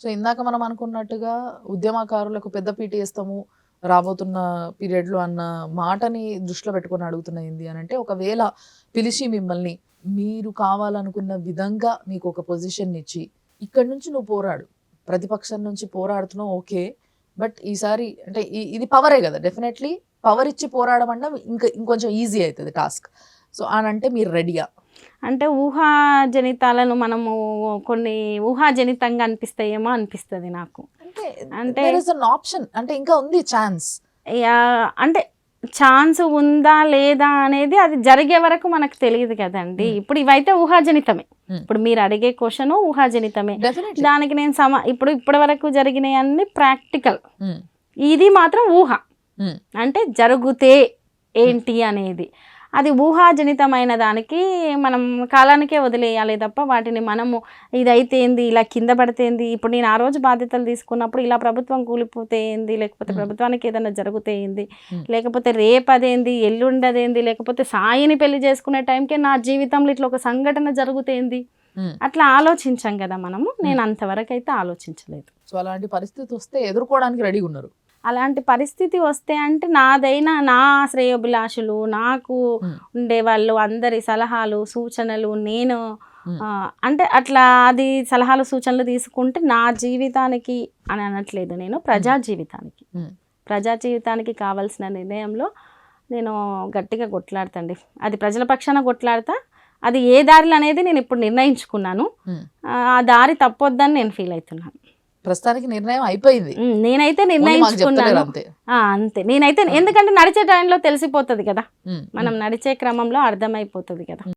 So ఇందాక మనం అనుకున్నట్టుగా ఉద్యమకారులకు పెద్ద పీట వేస్తాము రాబోతున్న పీరియడ్లో అన్న మాటని దృష్టిలో పెట్టుకొని అడుగుతున్న ఏంది అని అంటే ఒకవేళ పిలిచి మిమ్మల్ని మీరు కావాలనుకున్న విధంగా మీకు ఒక పొజిషన్ ఇచ్చి ఇక్కడ నుంచి నువ్వు పోరాడు. ప్రతిపక్షం నుంచి పోరాడుతున్నావు ఓకే. బట్ ఈసారి అంటే ఇది పవరే కదా. డెఫినెట్లీ పవర్ ఇచ్చి పోరాడమన్నా ఇంకా ఇంకొంచెం ఈజీ అవుతుంది టాస్క్ సో అని అంటే మీరు రెడీయా అంటే ఊహాజనితాలను మనము కొన్ని ఊహాజనితంగా అనిపిస్తాయేమో అనిపిస్తుంది నాకు. అంటే ఆప్షన్ అంటే ఇంకా ఉంది ఛాన్స్ యా- అంటే ఛాన్స్ ఉందా లేదా అనేది అది జరిగే వరకు మనకు తెలియదు కదండి. Hmm. ఇప్పుడు ఇవైతే ఊహాజనితమే. Hmm. ఇప్పుడు మీరు అడిగే క్వశ్చన్ ఊహాజనితమే. దానికి నేను సమ ఇప్పుడు ఇప్పటి వరకు అన్ని ప్రాక్టికల్ ఇది మాత్రం ఊహ. Hmm. అంటే జరిగితే ఏంటి అనేది. అది ఊహాజనితమైన దానికి మనం కాలానికే వదిలేయాలి తప్ప వాటిని మనము ఇదైతే ఏంది ఇలా కింద పడితే ఏంది ఇప్పుడు నేను ఆ రోజు బాధ్యతలు తీసుకున్నప్పుడు ఇలా ప్రభుత్వం కూలిపోతే ఏంది లేకపోతే. ప్రభుత్వానికి ఏదైనా జరిగితే ఏంది. లేకపోతే రేపు అదేంది ఎల్లుండి అదేంది లేకపోతే సాయిని పెళ్ళి చేసుకునే టైంకే నా జీవితంలో ఇట్లా ఒక సంఘటన జరుగుతేంది. అట్లా ఆలోచించాం కదా మనము. నేను అంతవరకు అయితే ఆలోచించలేదు. సో అలాంటి పరిస్థితి వస్తే ఎదుర్కోవడానికి రెడీగా ఉన్నారు. అలాంటి పరిస్థితి వస్తే అంటే నాదైనా నా శ్రేయోభిలాషులు నాకు Hmm. ఉండేవాళ్ళు అందరి సలహాలు సూచనలు నేను అంటే అట్లా అది సలహాలు సూచనలు తీసుకుంటే నా జీవితానికి అని అనట్లేదు నేను ప్రజా జీవితానికి. ప్రజా జీవితానికి కావాల్సిన నిర్ణయంలో నేను గట్టిగా కొట్లాడతండి అది ప్రజల పక్షాన కొట్లాడతా అది ఏ దారిలో అనేది నేను ఇప్పుడు నిర్ణయించుకున్నాను. ఆ దారి తప్పొద్దని నేను ఫీల్ అవుతున్నాను ప్రస్తుతానికి నిర్ణయం అయిపోయింది. నేనైతే నిర్ణయించుకున్నాను. అంతే. ఆ, అంతే. నేనైతే ఎందుకంటే నడిచే టైంలో తెలిసిపోతుంది కదా. మనం నడిచే క్రమంలో అర్థమైపోతుంది కదా.